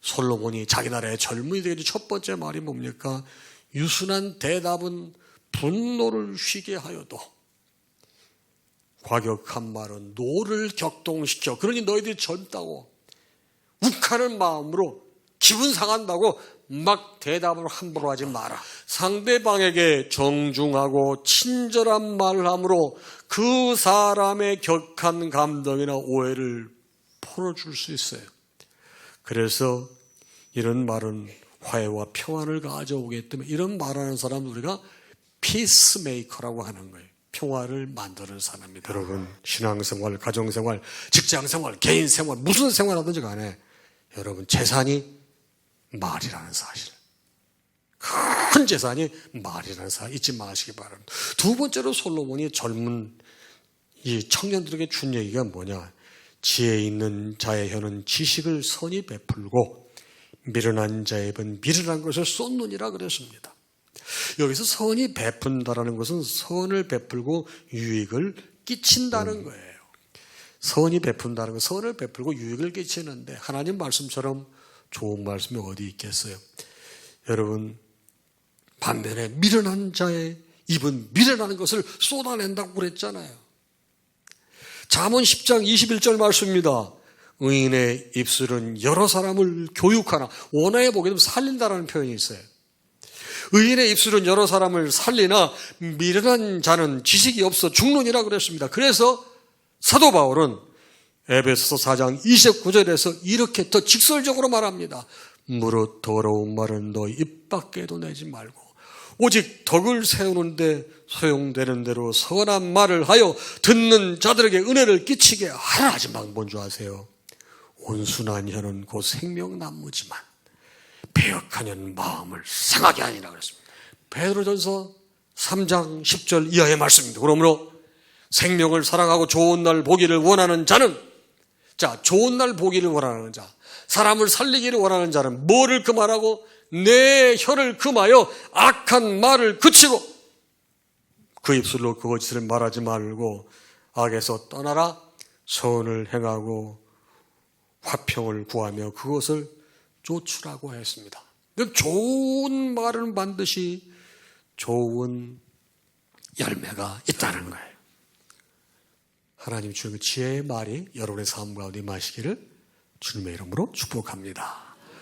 솔로몬이 자기 나라의 젊은이들에게 첫 번째 말이 뭡니까? 유순한 대답은 분노를 쉬게 하여도 과격한 말은 노를 격동시켜. 그러니 너희들이 젊다고 욱하는 마음으로 기분 상한다고 막 대답을 함부로 하지 마라. 상대방에게 정중하고 친절한 말을 함으로 그 사람의 격한 감동이나 오해를 풀어줄 수 있어요. 그래서 이런 말은 화해와 평안을 가져오기 때문에 이런 말하는 사람 우리가 피스메이커라고 하는 거예요. 평화를 만드는 사람입니다. 여러분, 신앙생활, 가정생활, 직장생활, 개인생활, 무슨 생활 하든지 간에 여러분, 재산이 말이라는 사실. 큰 재산이 말이라는 사실 잊지 마시기 바랍니다. 두 번째로 솔로몬이 젊은 이 청년들에게 준 얘기가 뭐냐. 지혜 있는 자의 혀는 지식을 선히 베풀고 미련한 자의 입은 미련한 것을 쏟느니라 그랬습니다. 여기서 선이 베푼다라는 것은 선을 베풀고 유익을 끼친다는 거예요. 선이 베푼다는 건 선을 베풀고 유익을 끼치는데 하나님 말씀처럼 좋은 말씀이 어디 있겠어요? 여러분 반면에 미련한 자의 입은 미련한 것을 쏟아낸다고 그랬잖아요. 잠언 10장 21절 말씀입니다. 의인의 입술은 여러 사람을 교육하나 원어에 보게 되면 살린다라는 표현이 있어요. 의인의 입술은 여러 사람을 살리나 미련한 자는 지식이 없어 죽느니라 그랬습니다. 그래서 사도 바울은 에베소서 4장 29절에서 이렇게 더 직설적으로 말합니다. 무릇 더러운 말은 너 입 밖에도 내지 말고 오직 덕을 세우는데 소용되는 대로 선한 말을 하여 듣는 자들에게 은혜를 끼치게 하라 하지만 뭔 줄 아세요? 온순한 혀는 곧 생명나무지만 배역하는 마음을 상하게 하니라 그랬습니다. 베드로전서 3장 10절 이하의 말씀입니다. 그러므로 생명을 사랑하고 좋은 날 보기를 원하는 자는 자, 좋은 날 보기를 원하는 자, 사람을 살리기를 원하는 자는 뭐를 금하라고 내 혀를 금하여 악한 말을 그치고 그 입술로 그것을 말하지 말고 악에서 떠나라 선을 행하고 화평을 구하며 그것을 쫓으라고 했습니다. 좋은 말은 반드시 좋은 열매가 있다는 거예요. 하나님 주님의 지혜의 말이 여러분의 삶 가운데 마시기를 주님의 이름으로 축복합니다.